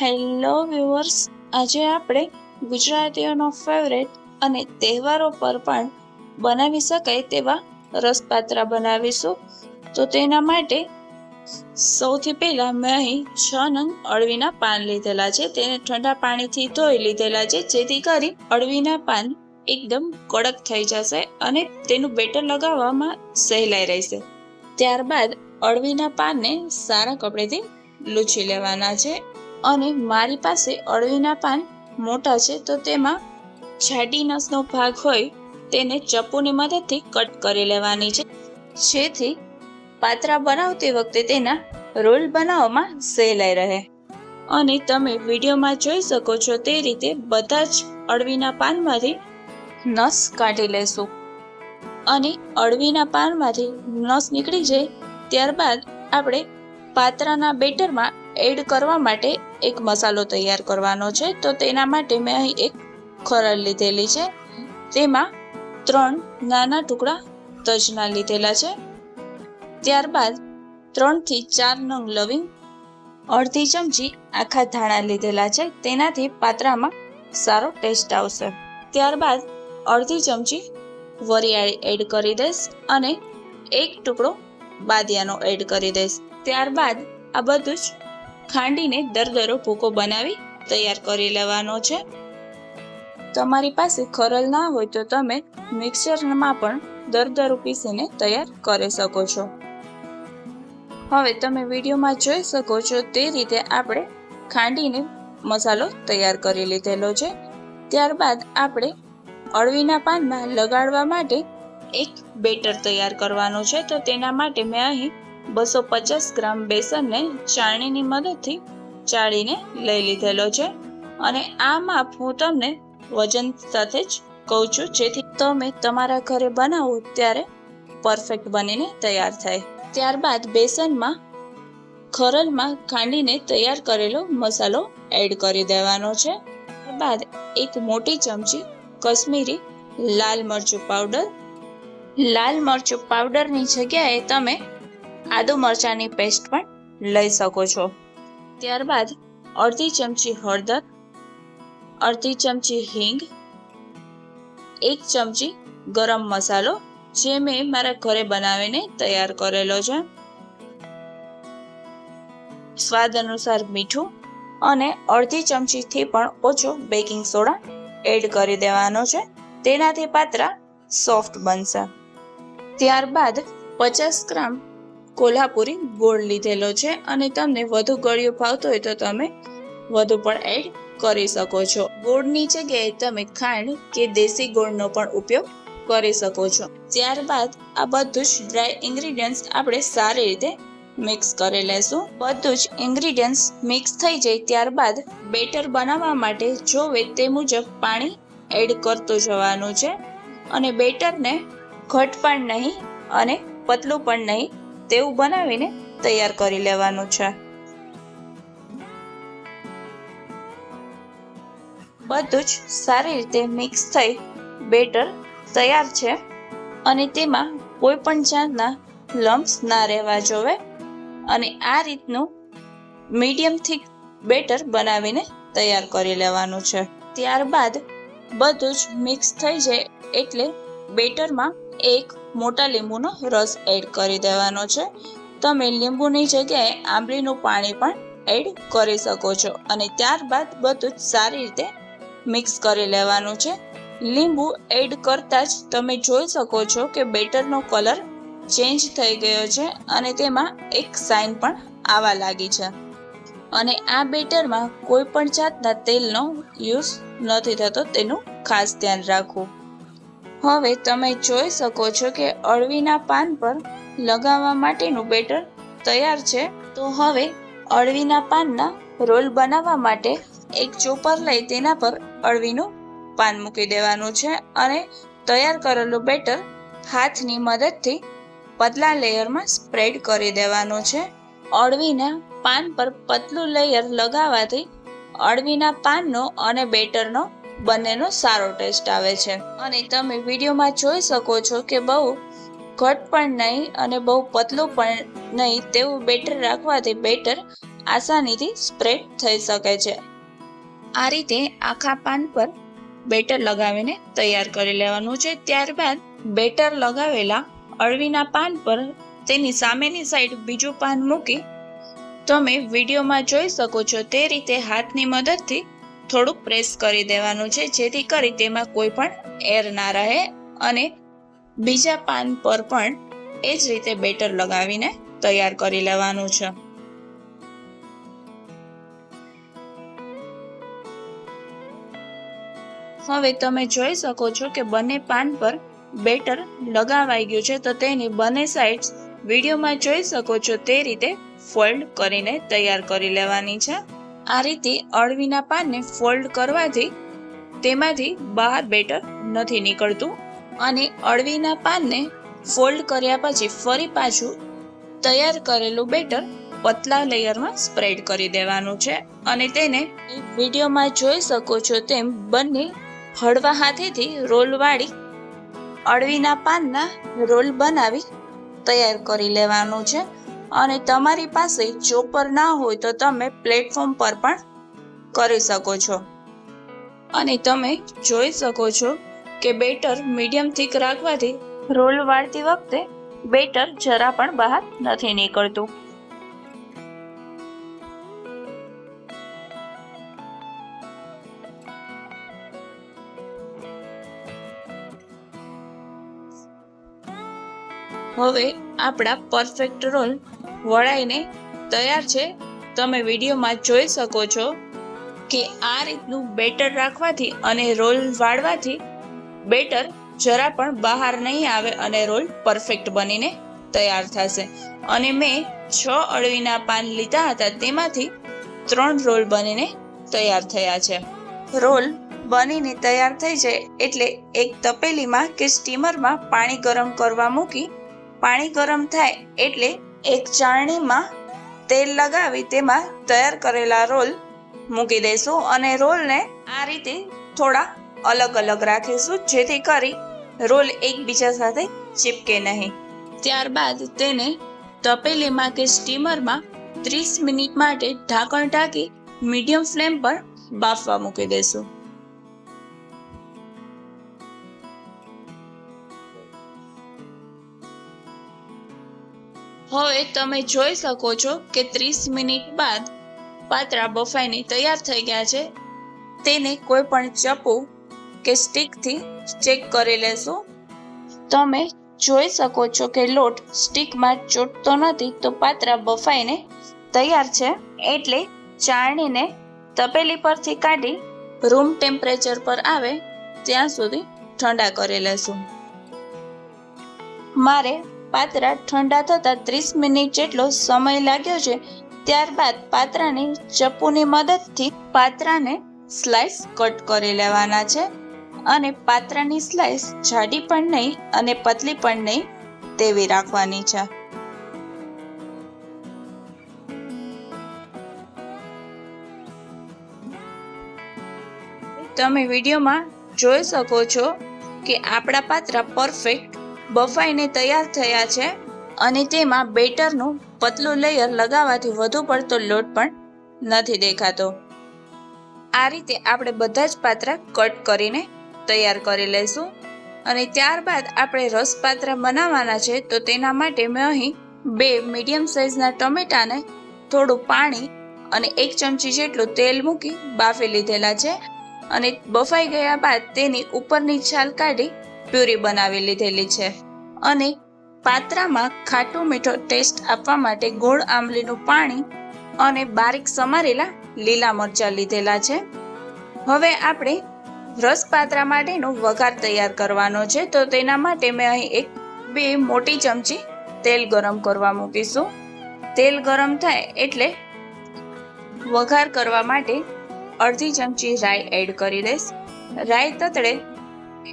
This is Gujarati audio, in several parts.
હેલો વ્યુઅર્સ આજે આપણે ગુજરાતીઓનો ફેવરેટ અને તહેવારો પર પણ બનાવી શકાય તેવા રસપાત્રા બનાવીશું. તો તેના માટે સૌથી પહેલાં મેં અહીં છ નંગ અળવીના પાન લીધેલા છે. તેને ઠંડા પાણીથી ધોઈ લીધેલા છે, જેથી કરી અળવીના પાન એકદમ કડક થઈ જશે અને તેનું બેટર લગાવવામાં સહેલાઈ રહેશે. ત્યારબાદ અળવીના પાનને સારા કપડેથી લૂછી લેવાના છે. અને મારી પાસે અળવીના પાન મોટા છે, તો તેમાં જાડી નસનો ભાગ હોય, તેને ચપ્પુની મદદથી કટ કરી લેવાની છે. જેથી પાત્રા બનાવતી વખતે તેના રોલ બનાવવામાં સહેલાઈ રહે. અને તમે વિડીયોમાં જોઈ શકો છો તે રીતે બધા જ અળવીના પાનમાંથી નસ કાઢી લેશું. અને અળવીના પાનમાંથી નસ નીકળી જાય, ત્યારબાદ આપણે પાત્રાના બેટરમાં એડ કરવા માટે એક મસાલો તૈયાર કરવાનો છે. તો તેના માટે મેં અહીં એક ખરડ લીધેલી છે. તેમાં ત્રણ નાના ટુકડા તજના લીધેલા છે. ત્યારબાદ ત્રણથી ચાર નંગ લવિંગ, અડધી ચમચી આખા ધાણા લીધેલા છે. તેનાથી પાત્રામાં સારો ટેસ્ટ આવશે. ત્યારબાદ અડધી ચમચી વરિયાળી એડ કરી દઈશ અને એક ટુકડો બાદિયાનો એડ કરી દઈશ. ત્યારબાદ આ બધું જ ખાંડીને દરદરો ભૂકો બનાવી તૈયાર કરી લેવાનો છે. તમારી પાસે ખરલ ના હોય તો તમે મિક્સરમાં પણ દરદરું પીસીને તૈયાર કરી શકો છો. હવે તમે વિડીયોમાં જોઈ શકો છો તે રીતે આપણે ખાંડીને મસાલો તૈયાર કરી લીધેલો છે. ત્યારબાદ આપણે અળવીના પાનમાં લગાડવા માટે એક બેટર તૈયાર કરવાનું છે. તો તેના માટે મેં અહીં બસો પચાસ ગ્રામ બેસનને ચાળણીની મદદથી ચાળીને લઈ લીધેલો છે. અને આ માપ હું તમને વજન સાથે જ કહું છું, જેથી તમે તમારા ઘરે બનાવો ત્યારે પરફેક્ટ બનીને તૈયાર થાય. ત્યારબાદ બેસનમાં ખરલમાં ખાંડીને તૈયાર કરેલો મસાલો એડ કરી દેવાનો છે. બાદ એક મોટી ચમચી કશ્મીરી લાલ મરચું પાવડર. લાલ મરચું પાવડરની જગ્યાએ તમે આદુ મરચાંની પેસ્ટ પણ લઈ શકો છો. ત્યારબાદ અડધી ચમચી હળદર, અડધી ચમચી હિંગ, એક ચમચી ગરમ મસાલો જે મેં મારા ઘરે બનાવીને તૈયાર કરેલો છે. સ્વાદ અનુસાર મીઠું અને અડધી ચમચીથી પણ ઓછો બેકિંગ સોડા એડ કરી દેવાનો છે. તેનાથી પાત્રા સોફ્ટ બનશે. ત્યારબાદ પચાસ ગ્રામ કોલ્હાપુરી ગોળ લીધેલો છે અને તમને વધુ ગળ્યો ભાવતું હોય તો તમે વધુ પણ એડ કરી શકો છો. ગોળની જગ્યાએ તમે ખાંડ કે દેશી ગોળનો પણ ઉપયોગ કરી શકો છો. ત્યારબાદ આ બધું જ ડ્રાય ઇન્ગ્રીડિયન્ટ્સ આપણે સારી રીતે મિક્સ કરી લેશું. બધું જ ઇન્ગ્રીડિયન્ટ્સ મિક્સ થઈ જાય ત્યારબાદ બેટર બનાવવા માટે જોવે તે મુજબ પાણી એડ કરતું જવાનું છે. અને બેટરને ઘટ પણ નહીં અને પતલું પણ નહીં તેવું બનાવીને તૈયાર કરી લેવાનું છે. બધું જ સારી રીતે મિક્સ થઈ બેટર તૈયાર છે અને તેમાં કોઈ પણ જાતના લમ્સ ના રહેવા જોવે અને આ રીતનું મીડિયમ થીક બેટર બનાવીને તૈયાર કરી લેવાનું છે. ત્યારબાદ બધું જ મિક્સ થઈ જાય એટલે બેટરમાં એક મોટા લીંબુનો રસ એડ કરી દેવાનો છે. તમે લીંબુની જગ્યાએ આંબલીનું પાણી પણ એડ કરી શકો છો અને ત્યારબાદ બધું જ સારી રીતે મિક્સ કરી લેવાનું છે. લીંબુ એડ કરતાં જ તમે જોઈ શકો છો કે બેટરનો કલર ચેન્જ થઈ ગયો છે અને તેમાં એક સાઇન પણ આવવા લાગી છે. અને આ બેટરમાં કોઈ પણ જાતના તેલનો યુઝ નથી થતો તેનું ખાસ ધ્યાન રાખવું. હવે તમે જોઈ શકો છો કે અળવીના પાન પર લગાવવા માટેનું બેટર તૈયાર છે. તો હવે અળવીના પાનના રોલ બનાવવા માટે એક ચોપર લઈ તેના પર અળવીનું પાન મૂકી દેવાનું છે અને તૈયાર કરેલું બેટર હાથની મદદથી પતલા લેયરમાં સ્પ્રેડ કરી દેવાનું છે. અળવીના પાન પર પતલું લેયર લગાવવાથી અળવીના પાનનો અને બેટરનો બંનેનો સારો ટેસ્ટ આવે છે. અને તમે વિડીયોમાં જોઈ શકો છો કે બહુ ઘટ પણ નહીં અને બહુ પતલું પણ નહીં તેવું બેટર રાખવાથી બેટર આસાનીથી સ્પ્રેડ થઈ શકે છે. આ રીતે આખા પાન પર બેટર લગાવીને તૈયાર કરી લેવાનું છે. ત્યારબાદ બેટર લગાવેલા અળવીના પાન પર તેની સામેની સાઈડ બીજું પાન મૂકી તમે વિડીયોમાં જોઈ શકો છો તે રીતે હાથની મદદથી થોડુંક પ્રેસ કરી દેવાનું છે, જેથી કરી તેમાં કોઈ પણ એર ના રહે અને બીજા પાન પર પણ એ જ રીતે બેટર લગાવીને તૈયાર કરી લેવાનું છે. હવે તમે જોઈ શકો છો કે બંને પાન પર બેટર લગાવાઈ ગયું છે, તો તેની બંને સાઈડ્સ વિડીયોમાં જોઈ શકો છો, તે રીતે ફોલ્ડ કરીને તૈયાર કરી લેવાની છે. આ રીતે અળવીના પાનને ફોલ્ડ કરવાથી તેમાંથી બહાર બેટર નથી નીકળતું અને અળવીના પાનને ફોલ્ડ કર્યા પછી ફરી પાછું તૈયાર કરેલું બેટર પતલા લેયરમાં સ્પ્રેડ કરી દેવાનું છે. અને તેને વિડીયોમાં જોઈ શકો છો તેમ બંને હળવા હાથેથી રોલ વાળી અળવીના પાનના રોલ બનાવી તૈયાર કરી લેવાનું છે. અને તમારી પાસે ચોપર ના હોય તો તમે પ્લેટફોર્મ પર પણ કરી શકો છો. અને તમે જોઈ શકો છો કે બેટર મીડિયમ થીક રાખવાથી રોલ વાળતી વખતે બેટર જરા પણ બહાર નથી નીકળતું. હવે આપણા પરફેક્ટ રોલ વળાઈને તૈયાર છે. તમે વિડીયોમાં જોઈ શકો છો કે આ રીતનું બેટર રાખવાથી અને રોલ વાળવાથી બેટર જરા પણ બહાર નહીં આવે અને રોલ પરફેક્ટ બનીને તૈયાર થશે. અને મેં છ અળવીના પાન લીધા હતા તેમાંથી ત્રણ રોલ બનીને તૈયાર થયા છે. રોલ બનીને તૈયાર થઈ જાય એટલે એક તપેલીમાં કે સ્ટીમરમાં પાણી ગરમ કરવા મૂકી પાણી ગરમ થાય એટલે એક ચાળણીમાં તેલ લગાવી તેમાં તૈયાર કરેલા રોલ મૂકી દઈશું અને રોલને આ રીતે થોડા અલગ અલગ રાખીશું, જેથી કરી રોલ એકબીજા સાથે ચીપકે નહીં. ત્યારબાદ તેને તપેલીમાં કે સ્ટીમરમાં ત્રીસ મિનિટ માટે ઢાંકણ ઢાંકી મીડિયમ ફ્લેમ પર બાફવા મૂકી દઈશું. હવે તમે જોઈ શકો છો કે ત્રીસ મિનિટ બાદ પાતરા બફાઈને તૈયાર થઈ ગયા છે. તેને કોઈ પણ ચપ્પુ કે સ્ટીકથી ચેક કરી લેશું. તમે જોઈ શકો છો કે લોટ સ્ટીકમાં ચોટતો નથી તો પાતરા બફાઈને તૈયાર છે. એટલે ચાળણીને તપેલી પરથી કાઢી રૂમ ટેમ્પરેચર પર આવે ત્યાં સુધી ઠંડા કરી લેશું. મારે પાતરા ઠંડા થતાં ત્રીસ મિનિટ જેટલો સમય લાગ્યો છે, ત્યારબાદ પાત્રાની ચપ્પુની મદદથી પાત્રાને સ્લાઇસ કટ કરી લેવાના છે અને પાત્રાની સ્લાઇસ જાડી પણ નહીં અને પતલી પણ નહીં તેવી રાખવાની છે. તમે વિડીયોમાં જોઈ શકો છો કે આપણા પાત્રા પરફેક્ટ બફાઈને તૈયાર થયા છે અને તેમાં બેટરનું પતલું લેયર લગાવવાથી વધુ પડતો લોટ પણ નથી દેખાતો. આ રીતે આપણે બધા જ પાત્રા કટ કરીને તૈયાર કરી લઈશું અને ત્યારબાદ આપણે રસ પાત્રા બનાવવાના છે તો તેના માટે મેં અહીં બે મીડિયમ સાઇઝના ટમેટાને થોડું પાણી અને એક ચમચી જેટલું તેલ મૂકી બાફી લીધેલા છે અને બફાઈ ગયા બાદ તેની ઉપરની છાલ કાઢી પ્યુરી બનાવી લીધેલી છે. અને પાત્રામાં ખાટું મીઠો ટેસ્ટ આપવા માટે ગોળ આંબલીનું પાણી અને બારીક સમારેલા લીલા મરચાં લીધેલા છે. હવે આપણે રસ પાત્રા માટેનો વઘાર તૈયાર કરવાનો છે, તો તેના માટે મેં અહીં એક, બે મોટી ચમચી તેલ ગરમ કરવા મૂકીશું. તેલ ગરમ થાય એટલે વઘાર કરવા માટે અડધી ચમચી રાઈ એડ કરી દઈશ. રાઈ તતડે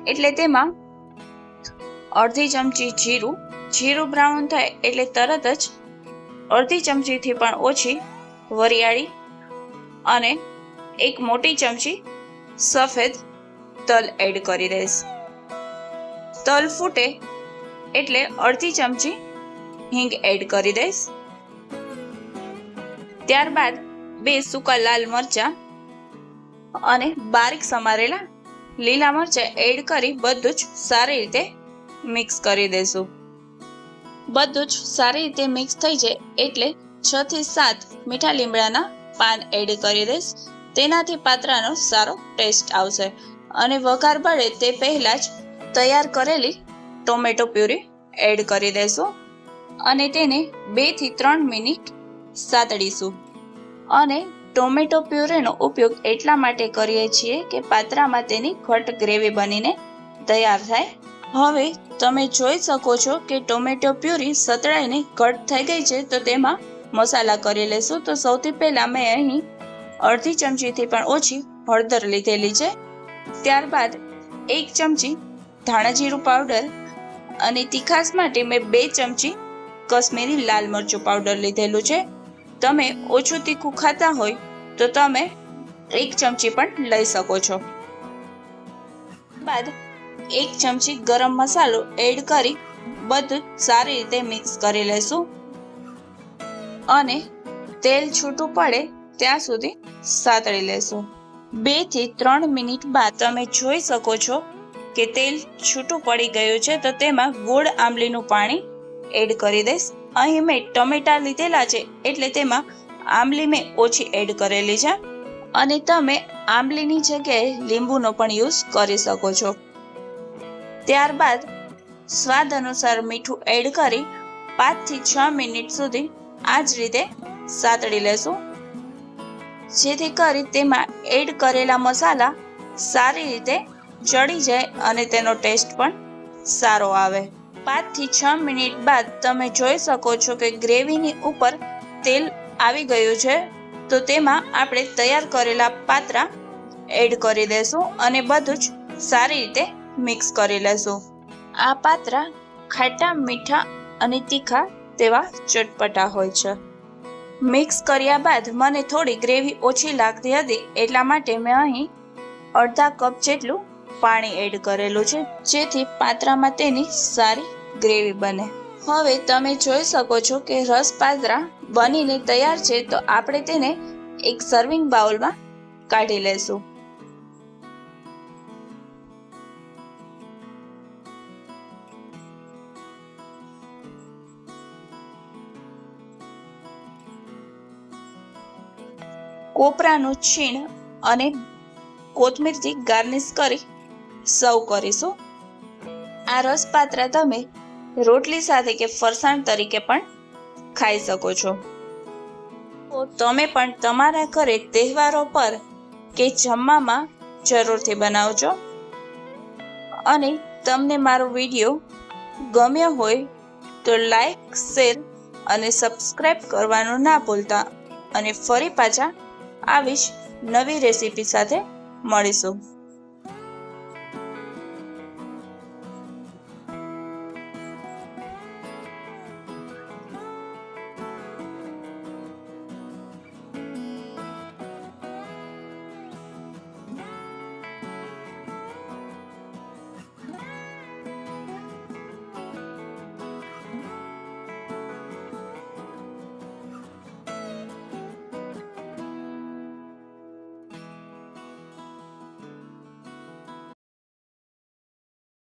એટલે તેમાં અડધી ચમચી જીરું જીરું બ્રાઉન થાય એટલે તરત જ અડધી ચમચીથી પણ ઓછી વરિયાળી અને એક મોટી ચમચી સફેદ તલ એડ કરી દઈશ. તલ ફૂટે એટલે અડધી ચમચી હિંગ એડ કરી દઈશ. ત્યારબાદ બે સૂકા લાલ મરચાં અને બારીક સમારેલા લીલા મરચાં એડ કરી બધું જ સારી રીતે મિક્સ કરી દેશું. બધું જ સારી રીતે મિક્સ થઈ જાય એટલે છ થી સાત મીઠા લીમડાના પાન એડ કરી દઈશ. તેનાથી પાત્રાનો સારો ટેસ્ટ આવશે. અને વઘાર પડે તે પહેલાં જ તૈયાર કરેલી ટોમેટો પ્યુરી એડ કરી દેશું. અને તેને બેથી ત્રણ મિનિટ સાતડીશું. અને ટોમેટો પ્યુરીનો ઉપયોગ એટલા માટે કરીએ છીએ કે પાત્રામાં તેની ઘટ ગ્રેવી બનીને તૈયાર થાય. હવે તમે જોઈ શકો છો કે ટોમેટો પ્યુરી સતળાઈને ઘટ થઈ ગઈ છે, તો તેમાં મસાલા કરી લેશું. તો સૌથી પહેલાં મેં અહીં અડધી ચમચીથી પણ ઓછી હળદર લીધેલી છે. ત્યારબાદ એક ચમચી ધાણા જીરું પાવડર અને તીખાસ માટે મેં બે ચમચી કશ્મીરી લાલ મરચું પાવડર લીધેલું છે. તમે ઓછું તીખું ખાતા હોય, તો તમે એક ચમચી પણ લઈ શકો છો. બાદ એક ચમચી ગરમ મસાલો એડ કરી બધું સારી રીતે મિક્સ કરી લેશું. અને તેલ છૂટું પડે ત્યાં સુધી સાતળી લેશું. બેથી ત્રણ મિનિટ બાદ તમે જોઈ શકો છો કે તેલ છૂટું પડી ગયું છે તો તેમાં ગોળ આંબલીનું પાણી એડ કરી દઈશ. અહીં મેં ટમેટા લીધેલા છે એટલે તેમાં આંબલી મેં ઓછી એડ કરેલી છે. અને તમે આંબલીની જગ્યાએ લીંબુનો પણ યુઝ કરી શકો છો. ત્યારબાદ સ્વાદ અનુસાર મીઠું એડ કરી પાંચથી છ મિનિટ સુધી આ જ રીતે સાતળી લેશું. જેથી કરી તેમાં એડ કરેલા મસાલા સારી રીતે ચડી જાય અને તેનો ટેસ્ટ પણ સારો આવે. પાંચથી છ મિનિટ બાદ તમે જોઈ શકો છો કે ગ્રેવીની ઉપર તેલ આવી ગયું છે. તો તેમાં આપણે તૈયાર કરેલા પાત્રા એડ કરી દેશું અને બધું જ સારી રીતે મિક્સ કરી લેશું આ પાત્રા ખાટા, મીઠા અને તીખા તેવા ચટપટા હોય છે. મિક્સ કર્યા બાદ મને થોડી ગ્રેવી ઓછી લાગતી હતી એટલા માટે મેં અહીં અડધા કપ જેટલું પાણી એડ કરેલું છે, જેથી પાત્રામાં તેની સારી ગ્રેવી બને. હવે તમે જોઈ શકો છો કે રસ પાત્રા બનીને તૈયાર છે, તો આપણે તેને એક સર્વિંગ બાઉલમાં કાઢી લેશું. કોપરાનું છીણ અને કોથમીરથી ગાર્નિશ કરી સર્વ કરીશું. આ રસપાત્રા તમે રોટલી સાથે કે ફરસાણ તરીકે પણ ખાઈ શકો છો. તો તમે પણ તમારા ઘરે તહેવારો પર કે જમવામાં જરૂરથી બનાવજો. અને તમને મારો વીડિયો ગમ્યો હોય તો લાઈક, શેર અને સબસ્ક્રાઈબ કરવાનું ના ભૂલતા. અને ફરી પાછા આવીશ નવી રેસીપી સાથે મળીશું.